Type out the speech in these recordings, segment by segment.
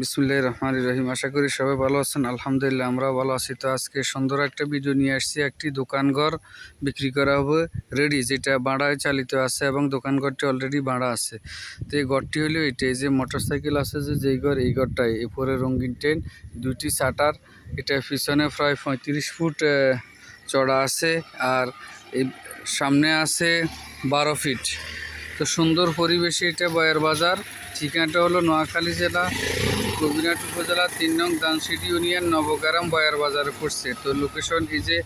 বিসমুল্লাহ রহমান রহিম। আশা করি সবাই ভালো আছেন। আলহামদুলিল্লাহ, আমরাও ভালো আছি। তো আজকে সুন্দর একটা ভিডিও নিয়ে আসছি। একটি দোকানঘর বিক্রি করা হবে রেডি, যেটা বাড়ায় চালিত আছে এবং দোকানঘরটি অলরেডি বাড়া আছে। তো এই ঘরটি হলো এটাই যে মোটরসাইকেল আছে যে, যেই ঘর, এই ঘরটাই। এরপরে রঙিন ট্রেন দুইটি শাটার। এটা পিছনে প্রায় পঁয়ত্রিশ ফুট চড়া আছে। আর এই সামনে আছে বারো ফিট। তো সুন্দর পরিবেশে এটা বয়ার বাজার। ঠিকানাটা হলো নোয়াখালী জেলা গোবিনাট উপজেলা তিন নং দানসিটি ইউনিয়ন, নবগ্রাম বয়ার বাজারে পড়ছে। তো লোকেশন এই যে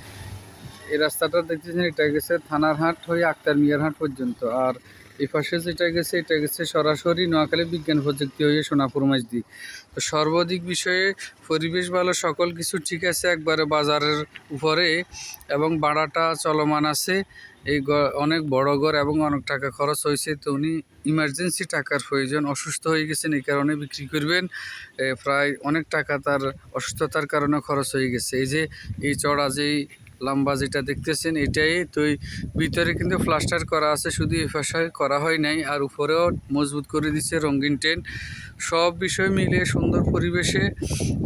এই রাস্তাটা দেখতেছেন, এটা গেছে থানার হাট হয়ে আক্তার মিয়ার হাট পর্যন্ত। আর এই পাশে যেটা গেছে, এটা গেছে সরাসরি নোয়াখালী বিজ্ঞান প্রযুক্তি হয়ে সোনাপুর মাঝদি। তো সর্বাধিক বিষয়ে পরিবেশ ভালো, সকল কিছু ঠিক আছে, একবারে বাজারের উপরে। এবং ভাড়াটা চলমান আছে। এই অনেক বড় ঘর এবং অনেক টাকা খরচ হয়েছে। তো উনি ইমার্জেন্সি টাকার প্রয়োজন, অসুস্থ হয়ে গেছেন, এই কারণে বিক্রি করবেন। প্রায় অনেক টাকা তার অসুস্থতার কারণে খরচ হয়ে গেছে। এই যে, এই চড়া যেই লম্বা যেটা দেখতেছেন এটাই। তো ভিতরে কিন্তু প্লাস্টার করা আছে, শুধু এই পাশে করা হয় নাই। আর উপরেও মজবুত করে দিচ্ছে রঙিন টেন। সব বিষয় মিলে সুন্দর পরিবেশে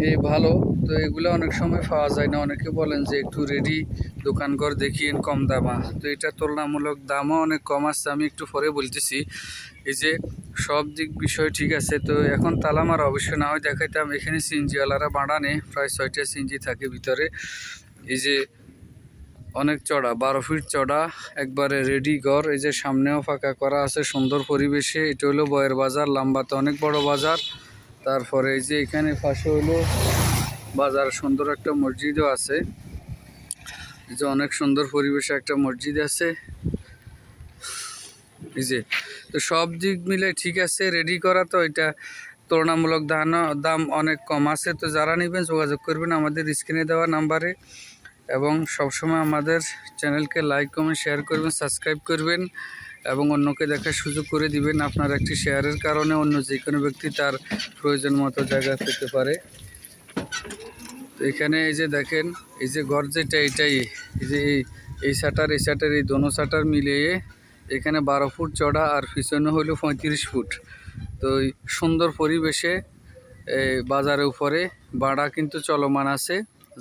এই ভালো। তো এগুলো অনেক সময় পাওয়া যায় না। অনেকে বলেন যে একটু রেডি দোকানঘর দেখিয়েন কম দামা। তো এটা তুলনামূলক দামও অনেক কম আসছে আমি একটু পরে বলতেছি। এই যে সব দিক বিষয় ঠিক আছে। তো এখন তালামার অবশ্যই না হয় দেখাইতাম। এখানে সিনজিওয়ালারা বাড়ানে। প্রায় ছয়টা সিনজি থাকে ভিতরে। এই যে অনেক চড়া, বারো ফিট চড়া, একবারে রেডি ঘর। এই যে সামনেও ফাঁকা করা আছে, সুন্দর পরিবেশে। এটা হলো বয়ের বাজার লাম্বাতে অনেক বড় বাজার। তারপরে এই যে এখানে পাশে হলো বাজার, সুন্দর একটা মসজিদও আছে। এই যে অনেক সুন্দর পরিবেশে একটা মসজিদ আছে। এই যে, তো সব দিক মিলে ঠিক আছে রেডি করা তো। এটা তুলনামূলক দাম দাম অনেক কম আছে। তো যারা নেবেন যোগাযোগ করবেন আমাদের স্ক্রিনে দেওয়া নাম্বারে। এবং সবসময় আমাদের চ্যানেলকে লাইক কমেন্ট শেয়ার করবেন সাবস্ক্রাইব করবেন এবং অন্যকে দেখার সুযোগ করে দিবেন। আপনার একটি শেয়ারের কারণে অন্য যে কোনো ব্যক্তি তার প্রয়োজন মতো জায়গা পেতে পারে। তো এখানে এই যে দেখেন, এই যে ঘর যেটা, এটাই। এই যে এই এই শাটার এই শাটার, এই দোনো শাটার মিলিয়ে এখানে বারো ফুট চড়া আর পিছনে হলো পঁয়ত্রিশ ফুট। তো সুন্দর পরিবেশে বাজারের উপরে ভাড়া কিন্তু চলমান আছে।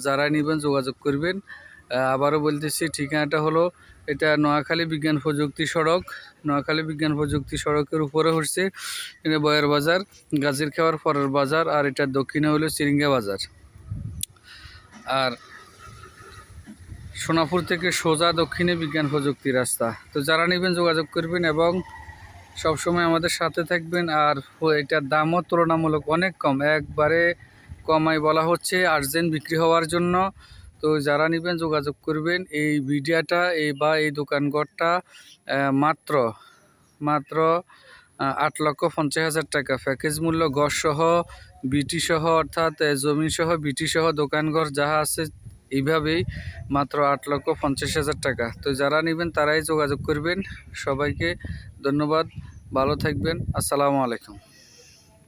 যারা নেবেন যোগাযোগ করবেন। আবারও বলতেছি, ঠিকানাটা হলো এটা নোয়াখালী বিজ্ঞান প্রযুক্তি সড়ক। নোয়াখালী বিজ্ঞান প্রযুক্তি সড়কের উপরে হচ্ছে এটা বয়ের বাজার, গাজীর খাওয়ার পরের বাজার, আর এটা দক্ষিণে হলো চিরিঙ্গা বাজার। আর সোনাপুর থেকে সোজা দক্ষিণে বিজ্ঞান প্রযুক্তি রাস্তা। তো যারা নেবেন যোগাযোগ করবেন এবং সবসময় আমাদের সাথে থাকবেন, আর এটার দামও তুলনামূলক অনেক কম। একবারে কমাই বলা হচ্ছে আর্জেন্ট বিক্রি হওয়ার জন্য। তো যারা নেবেন যোগাযোগ করবেন। এই ভিডিওটা এই বা এই দোকানঘরটা মাত্র মাত্র আট লক্ষ পঞ্চাশ হাজার টাকা। প্যাকেজ মূল্য গড় সহ বিটি সহ অর্থাৎ আহ, জমি সহ বিটি সহ দোকানঘর যাহা আছে এইভাবেই মাত্র আট লক্ষ পঞ্চাশ হাজার টাকা। তো যারা নেবেন তারাই যোগাযোগ করবেন। সবাইকে ধন্যবাদ। ভালো থাকবেন। আসসালামু আলাইকুম।